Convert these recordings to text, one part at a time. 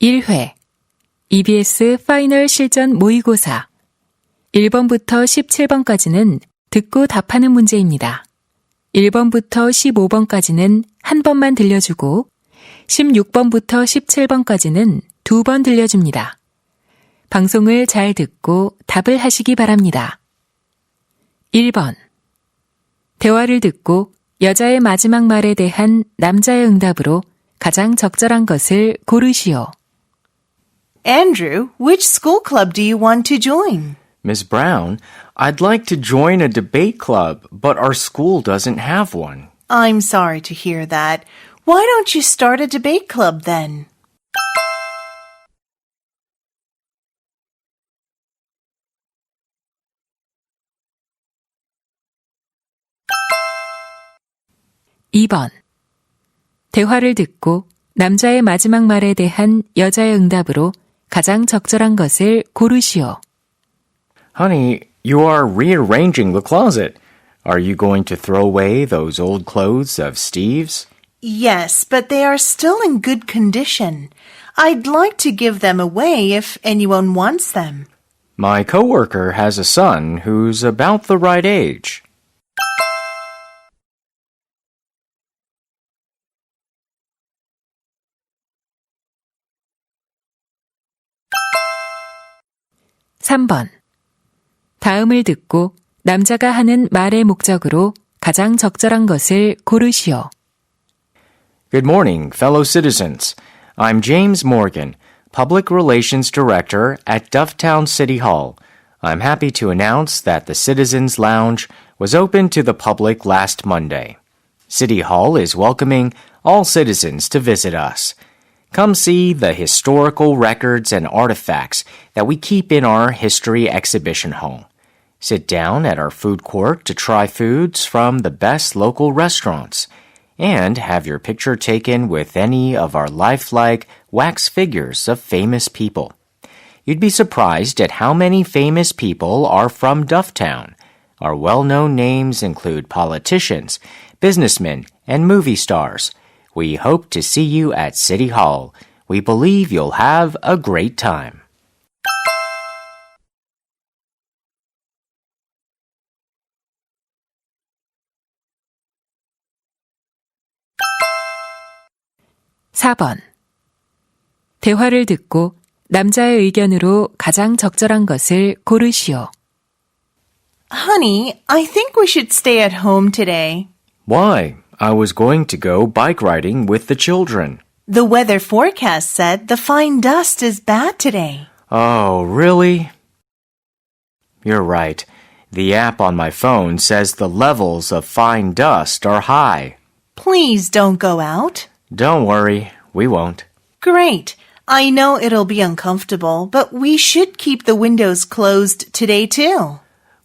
1회 EBS 파이널 실전 모의고사 1번부터 17번까지는 듣고 답하는 문제입니다. 1번부터 15번까지는 한 번만 들려주고 16번부터 17번까지는 두 번 들려줍니다. 방송을 잘 듣고 답을 하시기 바랍니다. 1번 대화를 듣고 여자의 마지막 말에 대한 남자의 응답으로 가장 적절한 것을 고르시오. Andrew, which school club do you want to join? Miss Brown, I'd like to join a debate club, but our school doesn't have one. I'm sorry to hear that. Why don't you start a debate club then? 이 번 대화를 듣고 남자의 마지막 말에 대한 여자의 응답으로 가장 적절한 것을 고르시오. Honey, you are rearranging the closet. Are you going to throw away those old clothes of Steve's? Yes, but they are still in good condition. I'd like to give them away if anyone wants them. My coworker has a son who's about the right age. 삼번 다음을 듣고 남자가 하는 말의 목적으로 가장 적절한 것을 고르시오. Good morning, fellow citizens. I'm James Morgan, Public Relations Director at Dufftown City Hall. I'm happy to announce that the Citizens Lounge was open to the public last Monday. City Hall is welcoming all citizens to visit us. Come see the historical records and artifacts that we keep in our history exhibition hall. Sit down at our food court to try foods from the best local restaurants and have your picture taken with any of our lifelike wax figures of famous people. You'd be surprised at how many famous people are from Dufftown. Our well known names include politicians, businessmen, and movie stars. We hope to see you at City Hall. We believe you'll have a great time. 사 번 대화를 듣고 남자의 의견으로 가장 적절한 것을 고르시오. Honey, I think we should stay at home today. Why? I was going to go bike riding with the children. The weather forecast said the fine dust is bad today. Oh, really? You're right. The app on my phone says the levels of fine dust are high. Please don't go out. Don't worry, we won't. Great. I know it'll be uncomfortable, but we should keep the windows closed today too.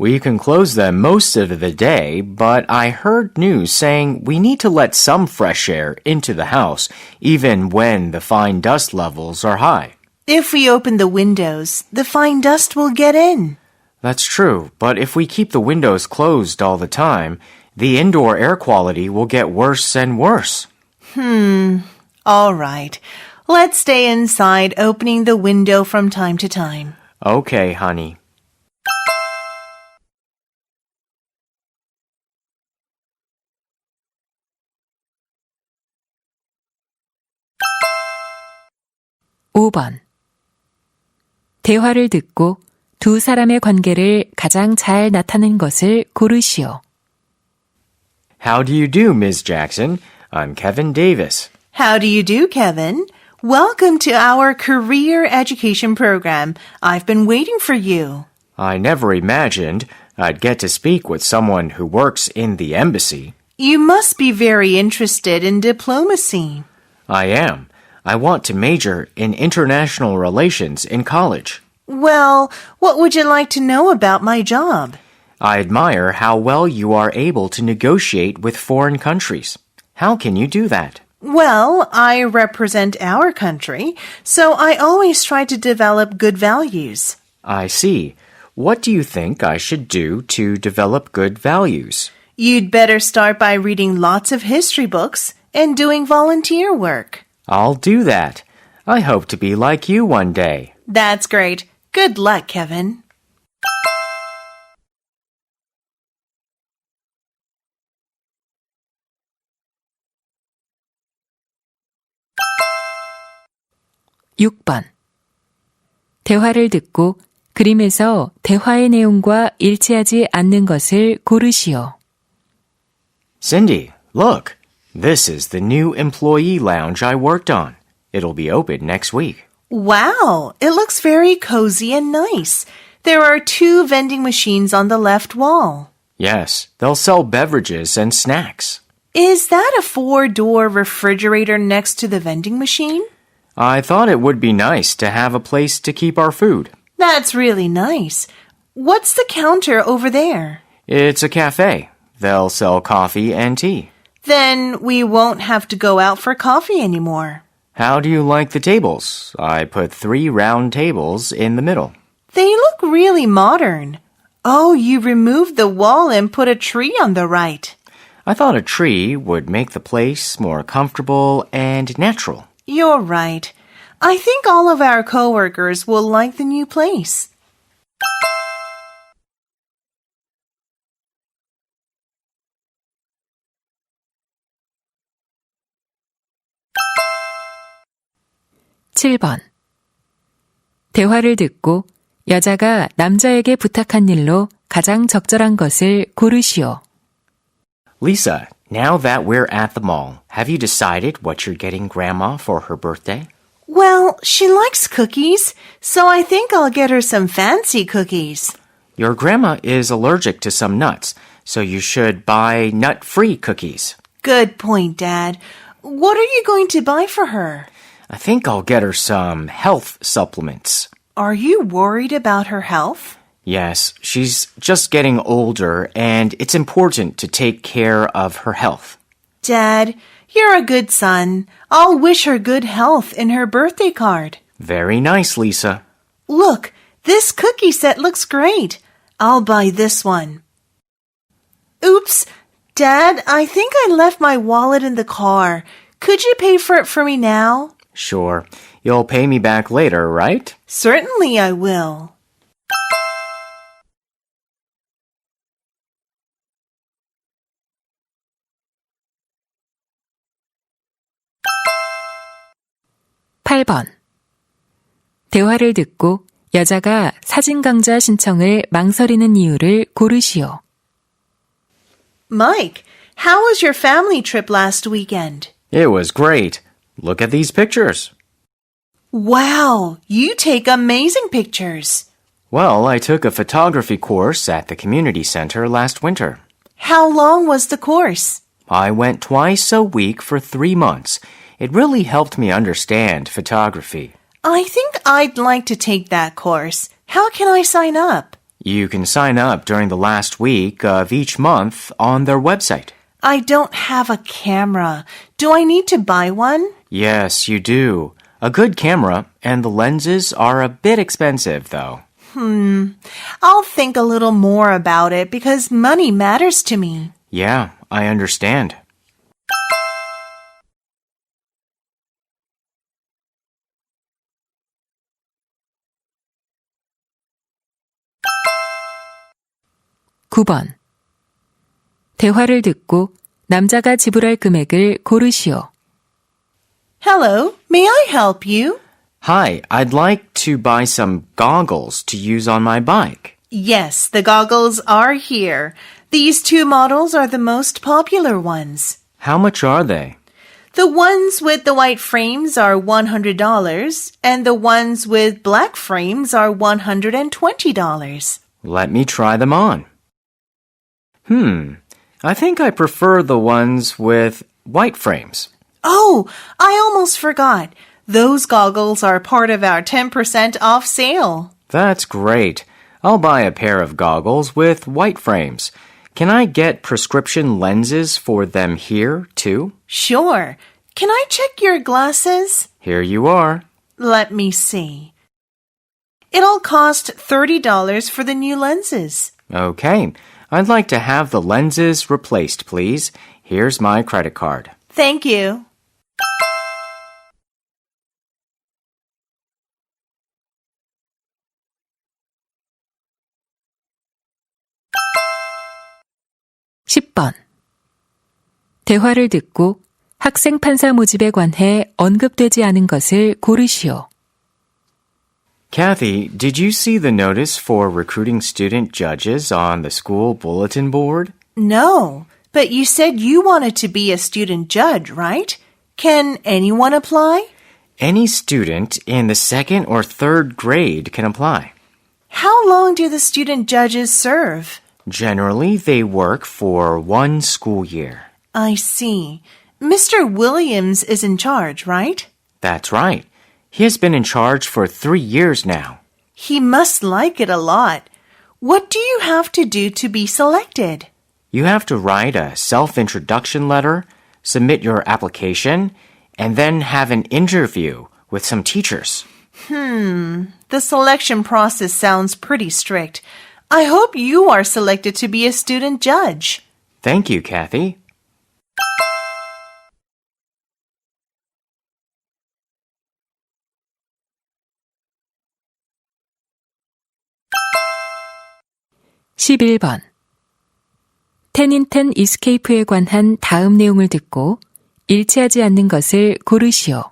We can close them most of the day, but I heard news saying we need to let some fresh air into the house, even when the fine dust levels are high. If we open the windows, the fine dust will get in. That's true, but if we keep the windows closed all the time, the indoor air quality will get worse and worse. Hmm, all right. Let's stay inside, opening the window from time to time. Okay, honey. 오 번 대화를 듣고 두 사람의 관계를 가장 잘 나타낸 것을 고르시오. How do you do, Ms. Jackson? I'm Kevin Davis. How do you do, Kevin? Welcome to our career education program. I've been waiting for you. I never imagined I'd get to speak with someone who works in the embassy. You must be very interested in diplomacy. I am. I want to major in international relations in college. Well, what would you like to know about my job? I admire how well you are able to negotiate with foreign countries. How can you do that? Well, I represent our country, so I always try to develop good values. I see. What do you think I should do to develop good values? You'd better start by reading lots of history books and doing volunteer work. I'll do that. I hope to be like you one day. That's great. Good luck, Kevin. 육 번 대화를 듣고 그림에서 대화의 내용과 일치하지 않는 것을 고르시오. Cindy, look. This is the new employee lounge I worked on. It'll be open next week. Wow, it looks very cozy and nice. There are two vending machines on the left wall. Yes, they'll sell beverages and snacks. Is that a four door refrigerator next to the vending machine? I thought it would be nice to have a place to keep our food. That's really nice. What's the counter over there? It's a cafe. They'll sell coffee and tea. Then we won't have to go out for coffee anymore. How do you like the tables? I put three round tables in the middle. They look really modern. Oh, you removed the wall and put a tree on the right. I thought a tree would make the place more comfortable and natural. You're right. I think all of our coworkers will like the new place. 칠 번 대화를 듣고 여자가 남자에게 부탁한 일로 가장 적절한 것을 고르시오. Lisa, now that we're at the mall, have you decided what you're getting Grandma for her birthday? Well, she likes cookies, so I think I'll get her some fancy cookies. Your grandma is allergic to some nuts, so you should buy nut free cookies. Good point, Dad. What are you going to buy for her? I think I'll get her some health supplements. Are you worried about her health? Yes, she's just getting older, and it's important to take care of her health. Dad, you're a good son. I'll wish her good health in her birthday card. Very nice, Lisa. Look, this cookie set looks great. I'll buy this one. Oops, Dad, I think I left my wallet in the car. Could you pay for it for me now? Sure. You'll pay me back later, right? Certainly I will. 팔 번 대화를 듣고 여자가 사진 강좌 신청을 망설이는 이유를 고르시오. Mike, how was your family trip last weekend? It was great. Look at these pictures. Wow, you take amazing pictures. Well, I took a photography course at the community center last winter. How long was the course? I went twice a week for three months. It really helped me understand photography. I think I'd like to take that course. How can I sign up? You can sign up during the last week of each month on their website. I don't have a camera. Do I need to buy one? Yes, you do. A good camera, and the lenses are a bit expensive, though. I'll think a little more about it because money matters to me. Yeah, I understand. 구 번 대화를 듣고 남자가 지불할 금액을 고르시오. Hello, may I help you? Hi, I'd like to buy some goggles to use on my bike. Yes, the goggles are here. These two models are the most popular ones. How much are they? The ones with the white frames are $100, and the ones with black frames are $120. Let me try them on. Hmm, I think I prefer the ones with white frames. Oh, I almost forgot. Those goggles are part of our 10% off sale. That's great. I'll buy a pair of goggles with white frames. Can I get prescription lenses for them here, too? Sure. Can I check your glasses? Here you are. Let me see. It'll cost $30 for the new lenses. Okay. I'd like to have the lenses replaced, please. Here's my credit card. Thank you. 10번. 대화를 듣고 학생 판사 모집에 관해 언급되지 않은 것을 고르시오. Kathy, did you see the notice for recruiting student judges on the school bulletin board? No, but you said you wanted to be a student judge, right? Can anyone apply? Any student in the second or third grade can apply. How long do the student judges serve? Generally, they work for one school year. I see. Mr. Williams is in charge, right? That's right. He has been in charge for three years now. He must like it a lot. What do you have to do to be selected? You have to write a self introduction letter, submit your application, and then have an interview with some teachers. Hmm, the selection process sounds pretty strict. I hope you are selected to be a student judge. Thank you, Kathy. (11번) 테닌텐 이스케이프에 관한 다음 내용을 듣고 일치하지 않는 것을 고르시오.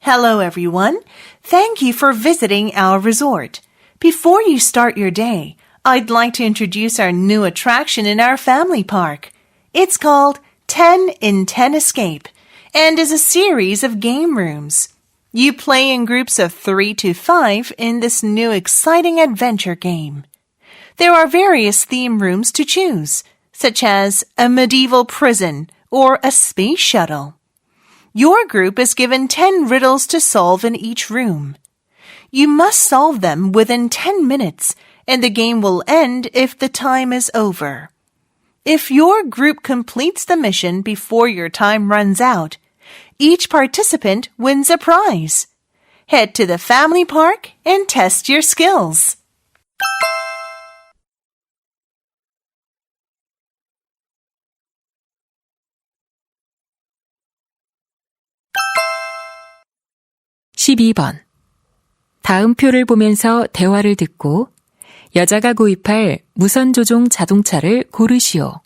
Hello, everyone. Thank you for visiting our resort. Before you start your day, I'd like to introduce our new attraction in our family park. It's called 10 in 10 Escape and is a series of game rooms. You play in groups of 3 to 5 in this new exciting adventure game. There are various theme rooms to choose, such as a medieval prison or a space shuttle. Your group is given 10 riddles to solve in each room. You must solve them within 10 minutes, and the game will end if the time is over. If your group completes the mission before your time runs out, each participant wins a prize. Head to the family park and test your skills. 십이 번 다음 표를 보면서 대화를 듣고 여자가 구입할 무선 조종 자동차를 고르시오.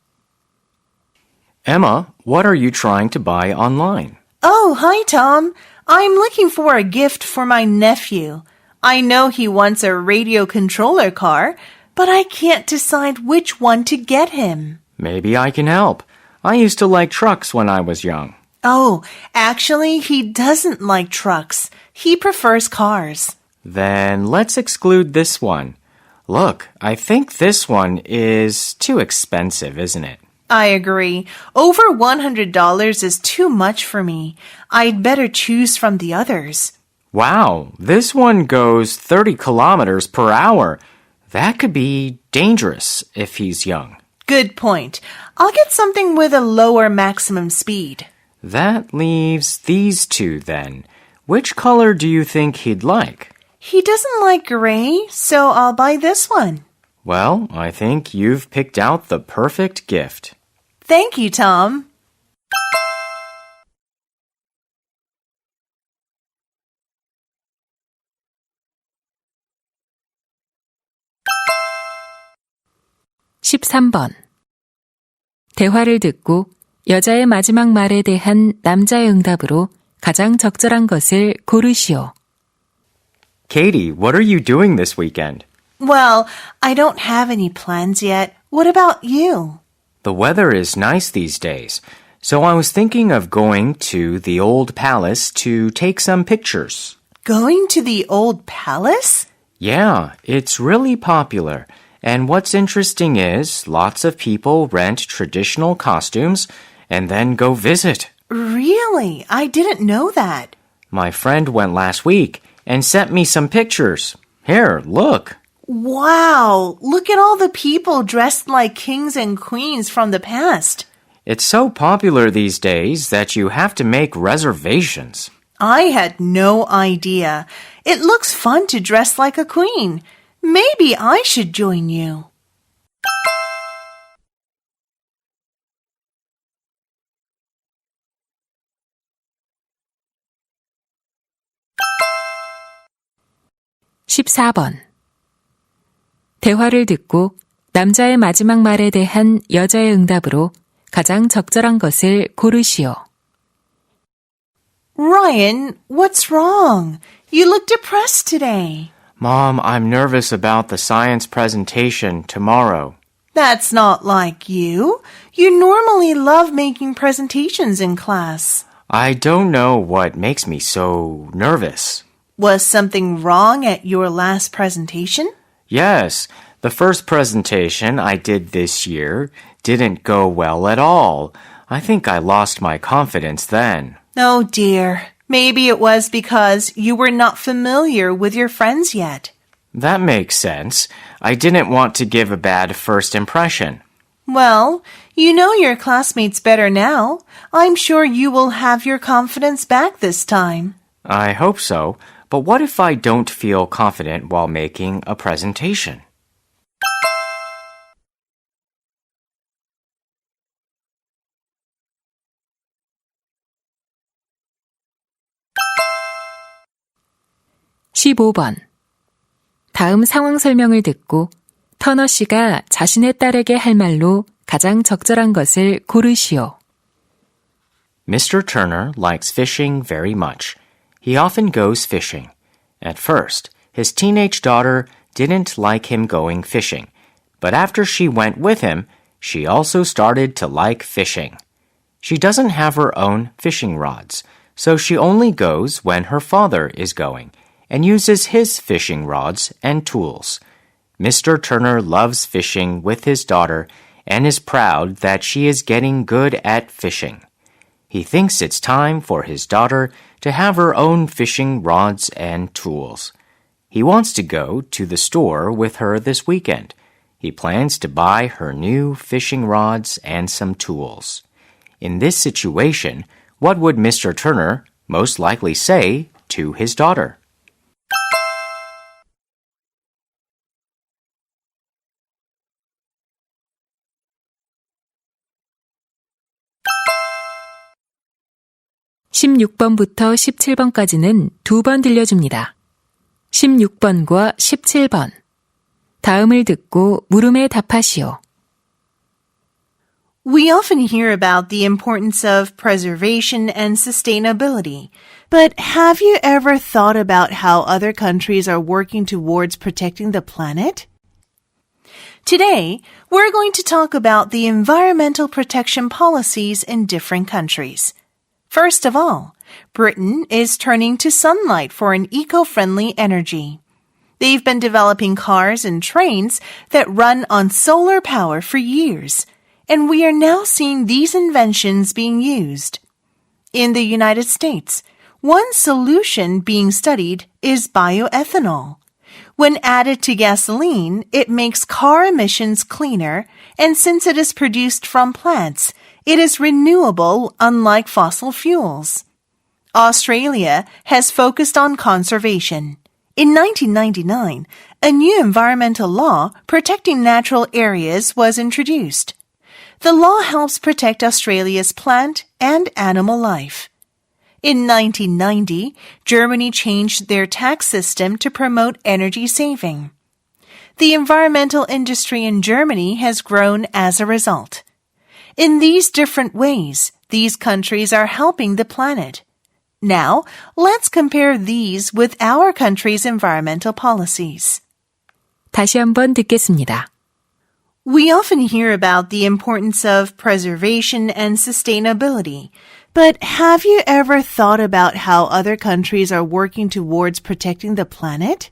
Emma, what are you trying to buy online? Oh, hi, Tom. I'm looking for a gift for my nephew. I know he wants a radio controller car, but I can't decide which one to get him. Maybe I can help. I used to like trucks when I was young. Oh, actually, he doesn't like trucks. He prefers cars. Then let's exclude this one. Look, I think this one is too expensive, isn't it? I agree. Over $100 is too much for me. I'd better choose from the others. Wow, this one goes 30 kilometers per hour. That could be dangerous if he's young. Good point. I'll get something with a lower maximum speed. That leaves these two then. Which color do you think he'd like? He doesn't like gray, so I'll buy this one. Well, I think you've picked out the perfect gift. Thank you, Tom. 십삼 번 대화를 듣고 여자의 마지막 말에 대한 남자의 응답으로 가장 적절한 것을 고르시오. Katie, what are you doing this weekend? Well, I don't have any plans yet. What about you? The weather is nice these days, so I was thinking of going to the old palace to take some pictures. Going to the old palace? Yeah, it's really popular. And what's interesting is lots of people rent traditional costumes and then go visit. Really? I didn't know that. My friend went last week and sent me some pictures. Here, look. Wow, look at all the people dressed like kings and queens from the past. It's so popular these days that you have to make reservations. I had no idea. It looks fun to dress like a queen. Maybe I should join you. 십사 번 대화를 듣고 남자의 마지막 말에 대한 여자의 응답으로 가장 적절한 것을 고르시오. Ryan, what's wrong? You look depressed today. Mom, I'm nervous about the science presentation tomorrow. That's not like you. You normally love making presentations in class. I don't know what makes me so nervous. Was something wrong at your last presentation? Yes, the first presentation I did this year didn't go well at all. I think I lost my confidence then. Oh dear. Maybe it was because you were not familiar with your friends yet. That makes sense. I didn't want to give a bad first impression. Well, you know your classmates better now. I'm sure you will have your confidence back this time. I hope so, but what if I don't feel confident while making a presentation? 십오 번 다음 상황 설명을 듣고 터너 씨가 자신의 딸에게 할 말로 가장 적절한 것을 고르시오. Mr. Turner likes fishing very much. He often goes fishing. At first, his teenage daughter didn't like him going fishing, but after she went with him, she also started to like fishing. She doesn't have her own fishing rods, so she only goes when her father is going and uses his fishing rods and tools. Mr. Turner loves fishing with his daughter and is proud that she is getting good at fishing. He thinks it's time for his daughter to have her own fishing rods and tools. He wants to go to the store with her this weekend. He plans to buy her new fishing rods and some tools. In this situation, what would Mr. Turner most likely say to his daughter? 십육 번부터 십칠 번까지는 두 번 들려줍니다. 십육 번과 십칠 번 다음을 듣고 물음에 답하시오. We often hear about the importance of preservation and sustainability. But have you ever thought about how other countries are working towards protecting the planet? Today, we're going to talk about the environmental protection policies in different countries. First of all, Britain is turning to sunlight for an eco-friendly energy. They've been developing cars and trains that run on solar power for years, and we are now seeing these inventions being used. In the United States, one solution being studied is bioethanol. When added to gasoline, it makes car emissions cleaner, and since it is produced from plants, it is renewable unlike fossil fuels. Australia has focused on conservation. In 1999, a new environmental law protecting natural areas was introduced. The law helps protect Australia's plant and animal life. In 1990, Germany changed their tax system to promote energy saving. The environmental industry in Germany has grown as a result. In these different ways, these countries are helping the planet. Now, let's compare these with our country's environmental policies. 다시 한번 듣겠습니다. We often hear about the importance of preservation and sustainability, but have you ever thought about how other countries are working towards protecting the planet?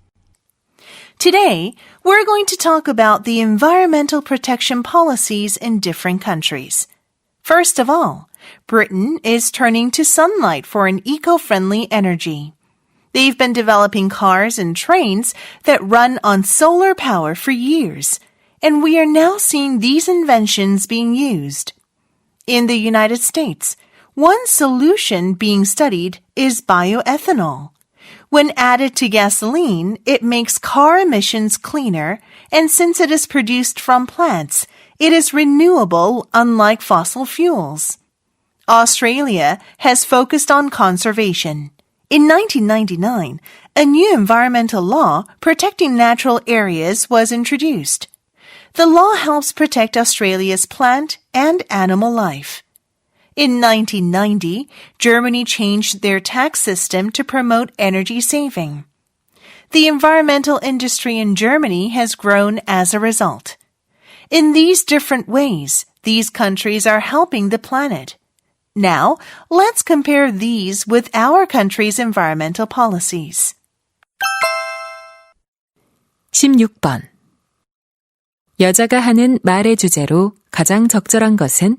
Today, we're going to talk about the environmental protection policies in different countries. First of all, Britain is turning to sunlight for an eco-friendly energy. They've been developing cars and trains that run on solar power for years, and we are now seeing these inventions being used. In the United States, one solution being studied is bioethanol. When added to gasoline, it makes car emissions cleaner, and since it is produced from plants, it is renewable unlike fossil fuels. Australia has focused on conservation. In 1999, a new environmental law protecting natural areas was introduced. The law helps protect Australia's plant and animal life. In 1990, Germany changed their tax system to promote energy saving. The environmental industry in Germany has grown as a result. In these different ways, these countries are helping the planet. Now, let's compare these with our country's environmental policies. 16번. 여자가 하는 말의 주제로 가장 적절한 것은?